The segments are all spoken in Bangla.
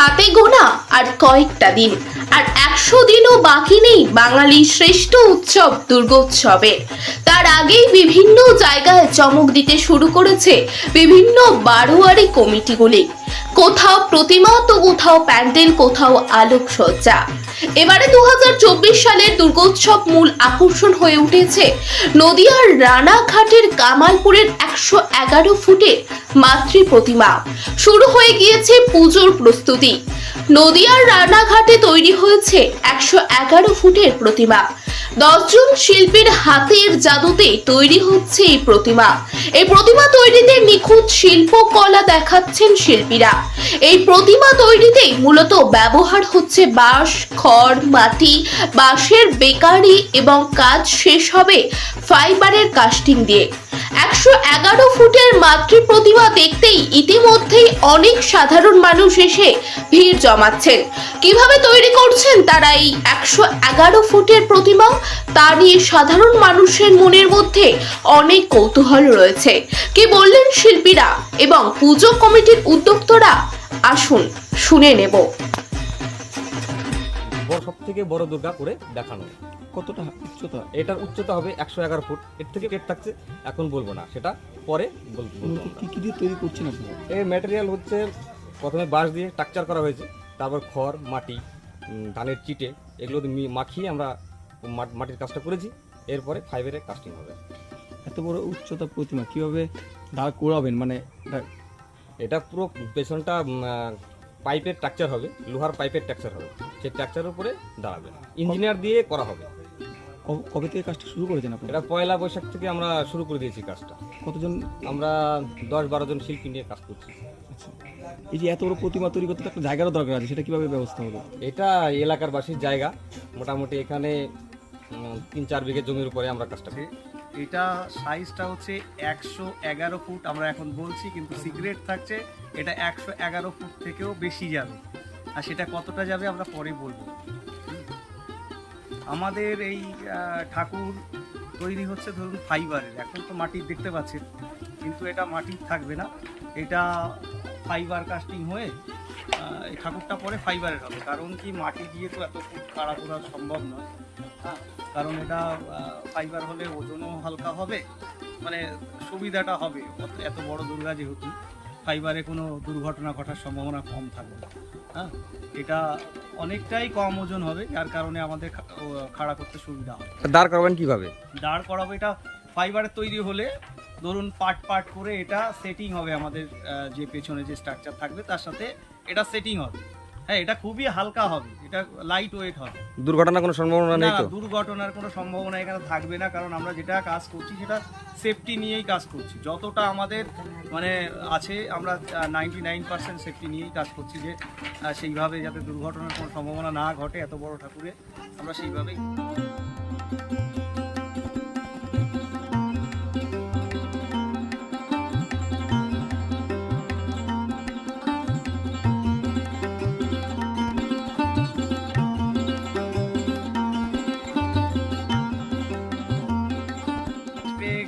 হাতে গোনা আর কয়েকটা দিন। আর একশো দিনও বাকি নেই বাঙালির শ্রেষ্ঠ উৎসব দুর্গোৎসবে। তার আগেই বিভিন্ন জায়গায় চমক দিতে শুরু করেছে বিভিন্ন বারোয়ারি কমিটিগুলি। কোথাও প্রতিমা, তো কোথাও প্যান্ডেল, কোথাও আলোকসজ্জা। এবারে দু সালের দুর্গোৎসব মূল আকর্ষণ হয়ে উঠেছে। নদিয়ার রানাঘাটের কামালপুরের একশো এগারো ফুটের মাতৃ প্রতিমা। শুরু হয়ে গিয়েছে পুজোর প্রস্তুতি। নদিয়ার রানাঘাটে তৈরি হয়েছে একশো এগারো ফুটের প্রতিমা। দশজন শিল্পীর হাতের জাদুতে তৈরি হচ্ছে এই প্রতিমা। এই প্রতিমা তৈরিতে নিখুঁত শিল্পকলা দেখাচ্ছেন শিল্পীরা। এই প্রতিমা তৈরিতে মূলত ব্যবহার হচ্ছে বাঁশ, খড়, মাটি, বাঁশের বেকারি এবং কাজ শেষ হবে ফাইবারের কাস্টিং দিয়ে। একশো এগারো ফুটের মাতৃ প্রতিমা দেখতেই ইতিমধ্যেই অনেক সাধারণ মানুষ এসে ভিড় জমাচ্ছেন। কীভাবে তৈরি করছেন তারা এই একশো এগারো ফুটের প্রতিমা? তা নিয়ে সাধারণ মানুষের মনের মধ্যে অনেক কৌতূহল রয়েছে। কি বললেন শিল্পীরা? এবং পুজো কমিটির উদ্যোক্তরা? আসুন শুনে নেব। সব থেকে বড় দুর্গা করে দেখানো। কতটা উচ্চতা? এটার উচ্চতা হবে একশো এগারো ফুট। এর থেকে কেট থাকছে এখন বলব না। সেটা পরে বলব কি কি দিয়ে তৈরি করছেন আপনারা এর ম্যাটেরিয়াল হচ্ছে প্রথমে বাঁশ দিয়ে স্ট্রাকচার করা হয়েছে তারপর খড় মাটি ধানের চিটে এগুলো মাখিয়ে আমরা মাটির কাজটা করেছি। এরপরে ফাইবারের কাস্টিং হবে। এত বড় উচ্চতা প্রতিমা কীভাবে দাঁড় করাবেন মানে এটা এটা পুরো পেছনটা পাইপের স্ট্রাকচার হবে লোহার পাইপের স্ট্রাকচার হবে সেই স্ট্রাকচারের উপরে দাঁড়াবে। ইঞ্জিনিয়ার দিয়ে করা হবে। কবে থেকে কাজটা শুরু করেছেন আপনারা এটা পয়লা বৈশাখ থেকে আমরা শুরু করে দিয়েছি কাজটা। কতজন? আমরা দশ বারো জন শিল্পী নিয়ে কাজ করছি। আচ্ছা। এই যে এত বড় প্রতিমা তৈরি করতে একটা জায়গারও দরকার আছে সেটা কীভাবে ব্যবস্থা হবে? এটা এলাকার বাসীর জায়গা। মোটামুটি এখানে তিন চার বিঘে জমির উপরে আমরা কাজটা করি। এটা সাইজটা হচ্ছে একশো এগারো ফুট, আমরা এখন বলছি, কিন্তু সিক্রেট থাকছে, এটা একশো এগারো ফুট থেকেও বেশি যাবে। আর সেটা কতটা যাবে আমরা পরে বলব। আমাদের এই ঠাকুর তৈরি হচ্ছে ধরুন ফাইবারের এখন তো মাটির দেখতে পাচ্ছেন, কিন্তু এটা মাটির থাকবে না। এটা ফাইবার কাস্টিং হয়ে এই ঠাকুরটা পরে ফাইবারের হবে। কারণ কি মাটি দিয়ে তো এত ফুট কাড়া করা সম্ভব নয়। হ্যাঁ কারণ এটা ফাইবার হলে ওজনও হালকা হবে মানে সুবিধাটা হবে। এত বড় দুর্গা যেহেতু ফাইবারে কোনো দুর্ঘটনা ঘটার সম্ভাবনা কম থাকবে হ্যাঁ এটা অনেকটাই কম ওজন হবে যার কারণে আমাদের খাড়া করতে সুবিধা হবে। দাঁড় করাবেন কীভাবে? দাঁড় করাবো এটা ফাইবারের তৈরি হলে ধরুন পার্ট পার্ট করে এটা সেটিং হবে আমাদের যে পেছনে যে স্ট্রাকচার থাকবে তার সাথে এটা সেটিং হবে। হ্যাঁ এটা খুবই হালকা হবে এটা লাইট ওয়েট হবে। দুর্ঘটনার কোনো সম্ভাবনা নেই তো? দুর্ঘটনার কোনো সম্ভাবনা এখানে থাকবে না কারণ আমরা যেটা কাজ করছি সেটা সেফটি নিয়েই কাজ করছি। যতটা আমাদের মানে আছে আমরা নাইনটি নাইন পার্সেন্ট সেফটি নিয়েই কাজ করছি যে সেইভাবে যাতে দুর্ঘটনার কোনো সম্ভাবনা না ঘটে এত বড় ঠাকুরে আমরা সেইভাবেই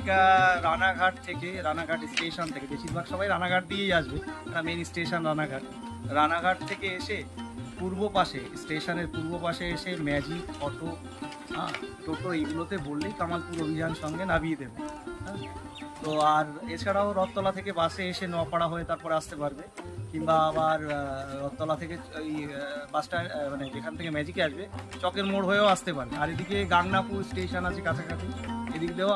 বেগ রানাঘাট থেকে, রানাঘাট স্টেশন থেকে, বেশিরভাগ সবাই রানাঘাট দিয়েই আসবে মেন স্টেশন রানাঘাট। রানাঘাট থেকে এসে পূর্ব পাশে, স্টেশনের পূর্ব পাশে এসে ম্যাজিক, অটো হ্যাঁ টোটো এইগুলোতে বললেই কামালপুর অভিযান সঙ্গে নামিয়ে দেবে। হ্যাঁ তো আর এছাড়াও রথতলা থেকে বাসে এসে নোয়াপাড়া হয়ে তারপরে আসতে পারবে, কিংবা আবার রথতলা থেকে ওই বাসটা মানে যেখান থেকে ম্যাজিকে আসবে, চকের মোড় হয়েও আসতে পারবে আর এদিকে গাংনাপুর স্টেশন আছে কাছাকাছি, এদিক দিয়েও